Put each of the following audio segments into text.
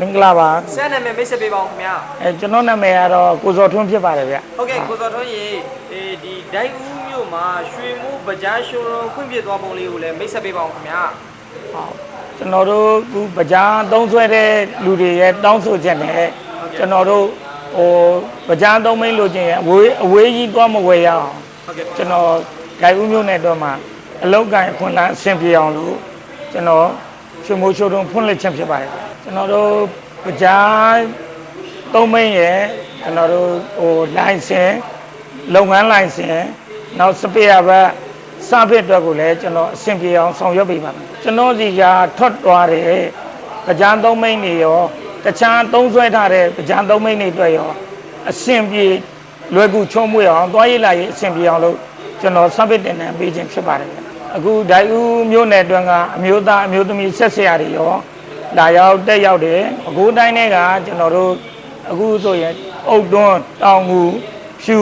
ပါခင်ဗျာဆရာမင်္ဂလာပါဆရာနာမည်မိတ်ဆက်ပေးပါဦးခင်ဗျာအဲကျွန်တော်နာမည်ကတော့ကိုဇော်ထွန်းဖြစ်ပါတယ်ဗျဟုတ်ကဲ့ကိုစောထွန်းရေအဲဒီဒိုင်ဦးမြို့မှာရွှေမိုးပကြားရှုံးခွင့်ပြသွားပုံလေးကိုလည်းမိတ်ဆက်ပေးပါဦးခင်ဗျာဟုတ်ကျွန်တော်တို့ခုပကြားသုံးဆွဲတဲ့လူတွေရဲ့တောင်းဆိုချက်နဲ့ကျွန်တော်တို့ဟိုပကြားသုံးမိတ်လို့ချင်းရဲ့အဝေးအဝေးကြီးသွားမဝယ်ရအောင်ဟုတ်ကဲ့ကျွန်တော်ဂိုင်ဦးမြို့နယ်တော့မှာအလောက်ကန်ခွန်လန်းအဆင်ပြေအောင်လို့ကျွန်တော်ရွှေမိုးချိုးတုံးဖွင့်လှစ်ခြင်းဖြစ်ပါတယ် ကျွန်တော်တို့ပကြားသုံးမိတ်ရဲ့ကျွန်တော်တို့ဟိုလိုင်စင်လုပ်ငန်းလိုင်စင်နောက်စပယ်ဘတ်စပစ်အတွက်ကိုလည်းကျွန်တော်အဆင်ပြေအောင်ဆောင်ရွက်ပေးပါမယ်ကျွန်တော်စီကထွက်သွားတယ်ပကြားသုံးမိတ်နေရောတခြားသုံးဆွဲထားတဲ့ပကြားသုံးမိတ်နေအတွက်ရောအဆင်ပြေလွယ်ကူချုံးမွေ့အောင်သွားရည်လာရေးအဆင်ပြေအောင်လို့ကျွန်တော်စပစ်တင်နေပေးခြင်းဖြစ်ပါတယ်ဗျအခုဒိုင်ဦးမြို့နယ်အတွင်းကအမျိုးသားအမျိုးသမီးဆက်ဆရာတွေရော လာရောက်တက်ရောက်တယ်အကူတိုင်းတွေကကျွန်တော်တို့အခုဆိုရင်အုတ်တွန်းတောင်ငူဖြူ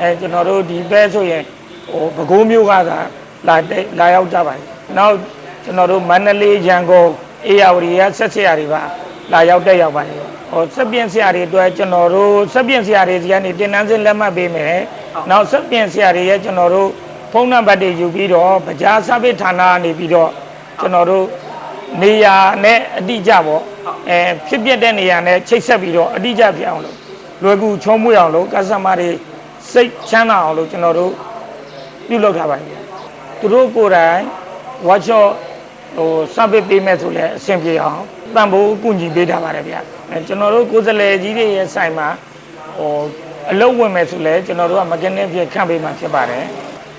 အဲကျွန်တော်တို့ဒီဘက်ဆိုရင်ဟိုပဲခူးမြို့ကသာလာတက်လာရောက်ကြပါတယ်နောက်ကျွန်တော်တို့မန္တလေးရန်ကုန်အေရဝတီရဆက်ဆရာတွေပါလာရောက်တက်ရောက်ပါတယ်ဟိုစက်ပြင်ဆရာတွေအတွက်ကျွန်တော်တို့စက်ပြင်ဆရာတွေစီကနေတင်နန်းစင်လက်မှတ်ပေးမယ်နောက်စက်ပြင်ဆရာတွေရဲ့ကျွန်တော်တို့ဖုန်းနံပါတ်တွေယူပြီးတော့ပကြားစပစ်ဌာနကနေပြီးတော့ကျွန်တော်တို့ နေရာနဲ့အတိအကျပေါ့အဲဖြစ်ပြတဲ့နေရာနဲ့ချိတ်ဆက်ပြီးတော့အတိအကျဖြစ်အောင်လို့လွယ်ကူချုံးမွေ့အောင်လို့ကစတမာတွေစိတ်ချမ်းသာအောင်လို့ကျွန်တော်တို့ပြုလုပ်ထားပါတယ်သူတို့ကိုယ်တိုင်ဝါချော့ဟိုစပစ်ပေးမဲ့ဆိုလဲအဆင်ပြေအောင်တန်ဖိုးကုညီပေးထားပါတယ်ဗျအဲကျွန်တော်တို့ကိုယ်စလဲကြီးတွေရဲ့ဆိုင်မှာဟိုအလုပ်ဝင်မယ်ဆိုလဲကျွန်တော်တို့ကမကနစ်ဖြစ်ခန့်ပေးမှဖြစ်ပါတယ်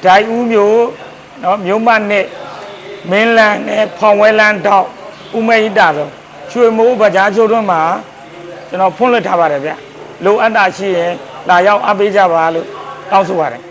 ဒိုင်ဦးမျိုးเนาะမြို့မနဲ့ မင်းလန်းနဲ့ဖောင်ဝဲလန်းတော့ဥမေဟိတာဆိုရွှေမိုးဗကြားချိုးတွန်းမှာကျွန်တော်ဖွင့်လှစ်ထားပါတယ်ဗျလိုအပ်တာရှိရင်လာရောက်အပ်ပေးကြပါလို့တောင်းဆိုပါတယ်